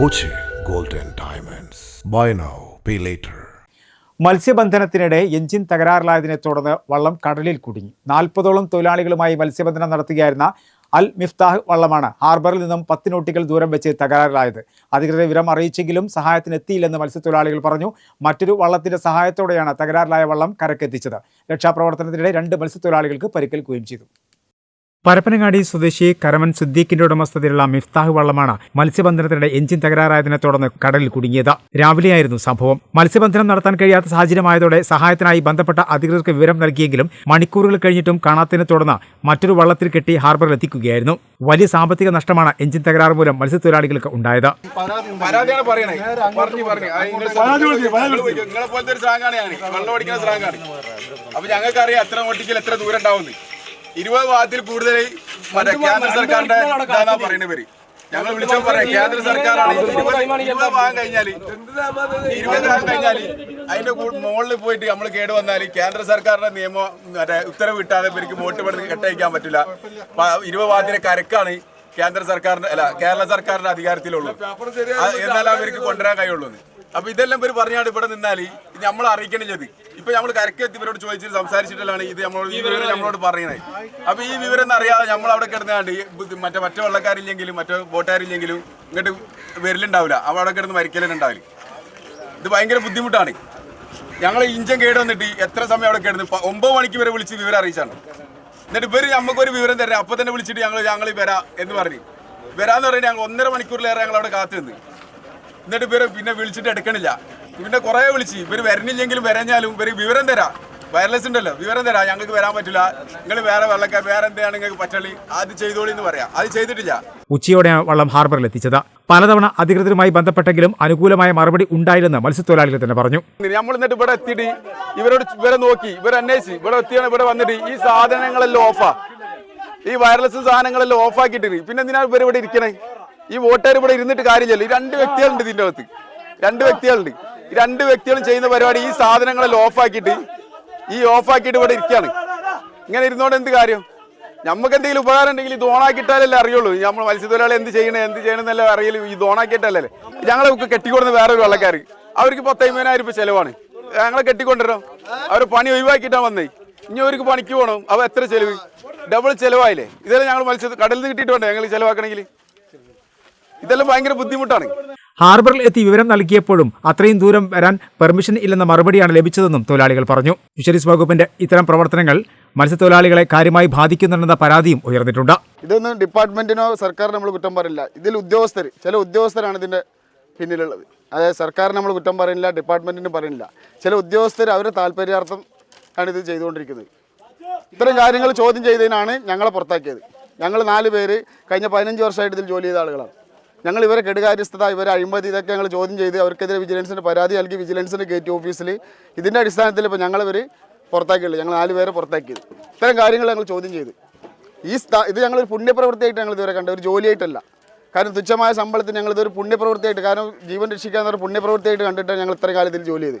Boche golden diamonds buy now pay later മത്സ്യബന്ധനത്തിനിടെ engine തകരാറിലായതിനെ തുടർന്ന് വള്ളം കടലിൽ കുടുങ്ങി. നാൽപ്പതോളം തൊഴിലാളികളുമായി മത്സ്യബന്ധനം നടത്തുകയായിരുന്ന അൽ മിഫ്താഹ് വള്ളമാണ് ഹാർബറിൽ നിന്നും പത്ത് നോട്ടിക്കൽ ദൂരം വെച്ച് തകരാറിലായത്. അധികൃതരെ വിവരം അറിയിച്ചെങ്കിലും സഹായത്തിന് എത്തിയില്ലെന്ന് മത്സ്യത്തൊഴിലാളികൾ പറഞ്ഞു. മറ്റൊരു വള്ളത്തിന്റെ സഹായത്തോടെയാണ് തകരാറിലായ വള്ളം കരക്കെത്തിച്ചത്. രക്ഷാപ്രവർത്തനത്തിനിടെ രണ്ട് മത്സ്യത്തൊഴിലാളികൾക്ക് പരിക്കേൽക്കുകയും ചെയ്തു. പരപ്പനങ്ങാടി സ്വദേശി കരമൻ സിദ്ദീഖിന്റെ ഉടമസ്ഥതയിലുള്ള മിഫ്താഹ് വള്ളമാണ് മത്സ്യബന്ധനത്തിനിടെ എഞ്ചിൻ തകരാറായതിനെ തുടർന്ന് കടലിൽ കുടുങ്ങിയത്. രാവിലെയായിരുന്നു സംഭവം. മത്സ്യബന്ധനം നടത്താൻ കഴിയാത്ത സാഹചര്യമായതോടെ സഹായത്തിനായി ബന്ധപ്പെട്ട അധികൃതർക്ക് വിവരം നൽകിയെങ്കിലും മണിക്കൂറുകൾ കഴിഞ്ഞിട്ടും കാണാത്തതിനെ തുടർന്ന് മറ്റൊരു വള്ളത്തിൽ കെട്ടി ഹാർബറിൽ എത്തിക്കുകയായിരുന്നു. വലിയ സാമ്പത്തിക നഷ്ടമാണ് എഞ്ചിൻ തകരാറ് മൂലം മത്സ്യത്തൊഴിലാളികൾക്ക് ഉണ്ടായത്. പരാതിയാണ് പറയണേ. പറഞ്ഞു പറഞ്ഞു. ആ, നിങ്ങൾ പോലത്തെ ഒരു സ്രാങ്കാണ് വെള്ളം ഓടിക്കുന്ന സ്രാങ്കാണ് അപ്പൊ ഞങ്ങൾക്കറിയാം എത്ര ഓട്ടിക്കൽ എത്ര ദൂരം ഉണ്ടാവുന്നു ഇരുപത് ഭാഗത്തിൽ കൂടുതൽ മറ്റേ കേന്ദ്ര സർക്കാരിന്റെ ഇതാന്നാ പറയുന്നത് പേര് ഞങ്ങൾ വിളിച്ചോ പറയാം കേന്ദ്ര സർക്കാരാണ്. ഇരുപത് ഭാഗം കഴിഞ്ഞാൽ ഇരുപത് ഭാഗം കഴിഞ്ഞാൽ അതിന്റെ മുകളിൽ പോയിട്ട് നമ്മൾ കേട് വന്നാൽ കേന്ദ്ര സർക്കാരിന്റെ നിയമം മറ്റേ ഉത്തരവ് കിട്ടാതെ ഇവർക്ക് വോട്ട് പെടുന്ന കെട്ടയക്കാൻ പറ്റില്ല. ഇരുപത് ഭാഗത്തിന്റെ കരക്കാണ് കേന്ദ്ര സർക്കാരിന്റെ അല്ല കേരള സർക്കാരിന്റെ അധികാരത്തിലുള്ളൂ എന്നാലും അവർക്ക് കൊണ്ടുവരാൻ കഴിയുള്ളൂ അപ്പൊ ഇതെല്ലാം പേര് പറഞ്ഞാണ് ഇവിടെ നിന്നാൽ നമ്മൾ നമ്മൾ അറിയിക്കണില്ലത്. ഇപ്പൊ നമ്മൾ കരക്കെത്തി ഇവരോട് ചോദിച്ചിട്ട് സംസാരിച്ചിട്ടാണ് ഇത് നമ്മളോട് ഈ വിവരം നമ്മളോട് പറയുന്നത് അപ്പൊ ഈ വിവരം എന്ന് അറിയാതെ നമ്മൾ അവിടെ കിടന്നാണ്ട് മറ്റേ മറ്റേ വെള്ളക്കാരില്ലെങ്കിലും മറ്റേ ബോട്ടുകാരില്ലെങ്കിലും ഇങ്ങോട്ട് വരലുണ്ടാവില്ല അവ അവിടെ കിടന്ന് മരിക്കലുണ്ടാവില്ല ഇത് ഭയങ്കര ബുദ്ധിമുട്ടാണ്. ഞങ്ങൾ ഇഞ്ചൻ കേട് വന്നിട്ട് എത്ര സമയം അവിടെ കിടന്ന് ഒമ്പത് മണിക്ക് വരെ വിളിച്ച് വിവരം അറിയിച്ചാണ്. എന്നിട്ട് ഇവർ നമുക്കൊരു വിവരം തരാം അപ്പൊ തന്നെ വിളിച്ചിട്ട് ഞങ്ങൾ ഞങ്ങൾ വരാ എന്ന് പറഞ്ഞു. വരാന്ന് പറഞ്ഞാൽ ഞങ്ങൾ ഒന്നര മണിക്കൂറിലേറെ ഞങ്ങൾ അവിടെ കാത്തു നിന്ന് എന്നിട്ട് ഇവർ പിന്നെ വിളിച്ചിട്ട് എടുക്കണില്ല. പിന്നെ കുറെ വിളിച്ച്. ഇവർ വരണില്ലെങ്കിലും വരഞ്ഞാലും ഇവർ വിവരം തരാം. വയർലെസ് ഉണ്ടല്ലോ. വിവരം തരാം. ഞങ്ങൾക്ക് വരാൻ പറ്റില്ല. നിങ്ങൾ വേറെ വെള്ളക്കാർ വേറെ എന്താണ് നിങ്ങൾക്ക് പറ്റുള്ളി അത് ചെയ്തോളി എന്ന് പറയാം. അത് ചെയ്തിട്ടില്ല. ഉച്ചയോടെയാണ് വള്ളം ഹാർബറിൽ എത്തിച്ചത്. പലതവണ അധികൃതരുമായി ബന്ധപ്പെട്ടെങ്കിലും അനുകൂലമായ മറുപടി ഉണ്ടായില്ലെന്ന് മത്സ്യത്തൊഴിലാളികൾ തന്നെ പറഞ്ഞു. നമ്മൾ എന്നിട്ട് ഇവിടെ എത്തിയിട്ട് ഇവരോട് ഇവരെ നോക്കി ഇവർ അന്വേഷിച്ച്. ഇവിടെ എത്തിയാണ് ഇവിടെ വന്നിട്ട് ഈ സാധനങ്ങളെല്ലാം ഓഫാ ഈ വയർലെസ് സാധനങ്ങളെല്ലാം ഓഫാക്കിയിട്ട് പിന്നെ എന്തിനാണ് ഇവർ ഇവിടെ ഇരിക്കണേ? ഈ വോട്ടുകാർ ഇവിടെ ഇരുന്നിട്ട് കാര്യമില്ലല്ലോ ഈ രണ്ട് വ്യക്തികളുണ്ട് ഇതിന്റെ അകത്ത്. രണ്ട് വ്യക്തികളുണ്ട്. രണ്ട് വ്യക്തികളും ചെയ്യുന്ന പരിപാടി ഈ സാധനങ്ങളെല്ലാം ഓഫാക്കിയിട്ട് ഈ ഓഫാക്കിയിട്ട് ഇവിടെ ഇരിക്കുകയാണ്. ഇങ്ങനെ ഇരുന്നോണ്ട് എന്ത് കാര്യം? നമുക്ക് എന്തെങ്കിലും ഉപകാരം ഉണ്ടെങ്കിൽ ഇത് ഓണാക്കിയിട്ടാലല്ലേ അറിയുള്ളൂ. നമ്മൾ മത്സ്യത്തൊഴിലാളി എന്ത് ചെയ്യണേ എന്ത് ചെയ്യണമെന്നല്ലേ അറിയില്ല ഇത് ഓണാക്കിയിട്ടല്ലേ ഞങ്ങളെ കെട്ടിക്കൊടുന്ന വേറെ ഒരു വെള്ളക്കാർ അവർക്ക് പത്തയ്മ്പതിനായിരം രൂപ ചിലവാണ്. ഞങ്ങളെ കെട്ടിക്കൊണ്ടിരണം അവർ പണി ഒഴിവാക്കിയിട്ടാണ് വന്നേ. ഇനി അവർക്ക് പണിക്ക് പോകണം അവ എത്ര ചെലവ്? ഡബിൾ ചെലവായില്ലേ? ഇതെല്ലാം ഞങ്ങൾ മത്സ്യ കടലിൽ നിന്ന് കിട്ടിയിട്ട് വേണ്ടേ? ഞങ്ങൾ ചിലവാക്കണമെങ്കിൽ ഇതെല്ലാം ഭയങ്കര ബുദ്ധിമുട്ടാണ്. ഹാർബറിൽ എത്തി വിവരം നൽകിയപ്പോഴും അത്രയും ദൂരം വരാൻ പെർമിഷൻ ഇല്ലെന്ന മറുപടിയാണ് ലഭിച്ചതെന്നും തൊഴിലാളികൾ പറഞ്ഞു. ഫിഷറീസ് വകുപ്പിന്റെ ഇത്തരം പ്രവർത്തനങ്ങൾ മത്സ്യത്തൊഴിലാളികളെ കാര്യമായി ബാധിക്കുന്നുണ്ടെന്ന പരാതിയും ഉയർന്നിട്ടുണ്ട്. ഇതൊന്നും ഡിപ്പാർട്ട്മെന്റിനോ സർക്കാരിനോ നമ്മൾ കുറ്റം പറയില്ല. ഇതിൽ ഉദ്യോഗസ്ഥർ ചില ഉദ്യോഗസ്ഥരാണ് ഇതിന്റെ പിന്നിലുള്ളത്. അതായത് സർക്കാരിന് നമ്മൾ കുറ്റം പറയില്ല ഡിപ്പാർട്ട്മെന്റിനും പറയില്ല. ചില ഉദ്യോഗസ്ഥർ അവരുടെ താല്പര്യാർത്ഥം ആണ് ഇത് ചെയ്തുകൊണ്ടിരിക്കുന്നത്. ഇത്തരം കാര്യങ്ങൾ ചോദ്യം ചെയ്തതിനാണ് ഞങ്ങളെ പുറത്താക്കിയത്. ഞങ്ങൾ നാല് പേര് കഴിഞ്ഞ പതിനഞ്ച് വർഷമായിട്ട് ഇതിൽ ജോലി ചെയ്ത ആളുകളാണ്. ഞങ്ങൾ ഇവരെ കെടുകാര്യസ്ഥത ഇവരെ അഴിമതി ഇതൊക്കെ ഞങ്ങൾ ചോദ്യം ചെയ്ത് അവർക്കെതിരെ വിജിലൻസിന് പരാതി നൽകി വിജിലൻസിന് ഗേറ്റ് ഓഫീസിൽ ഇതിന്റെ അടിസ്ഥാനത്തിൽ ഇപ്പോൾ ഞങ്ങളിവർ പുറത്താക്കിയുള്ളൂ. ഞങ്ങൾ നാല് പേരെ പുറത്താക്കിയത്. ഇത്തരം കാര്യങ്ങൾ ഞങ്ങൾ ചോദ്യം ചെയ്ത്. ഈ സ്ഥാ ഇത് ഞങ്ങളൊരു പുണ്യപ്രവൃത്തിയായിട്ട് ഞങ്ങൾ ഇതുവരെ കണ്ട ഒരു ജോലിയായിട്ടല്ല. കാരണം തുച്ഛമായ ശമ്പളത്തിന് ഞങ്ങളിതൊരു പുണ്യപ്രവൃത്തിയായിട്ട് കാരണം ജീവൻ രക്ഷിക്കാൻ പുണ്യപ്രവൃത്തിയായിട്ട് കണ്ടിട്ടാണ് ഞങ്ങൾ ഇത്ര കാലത്തിൽ ജോലി ചെയ്ത്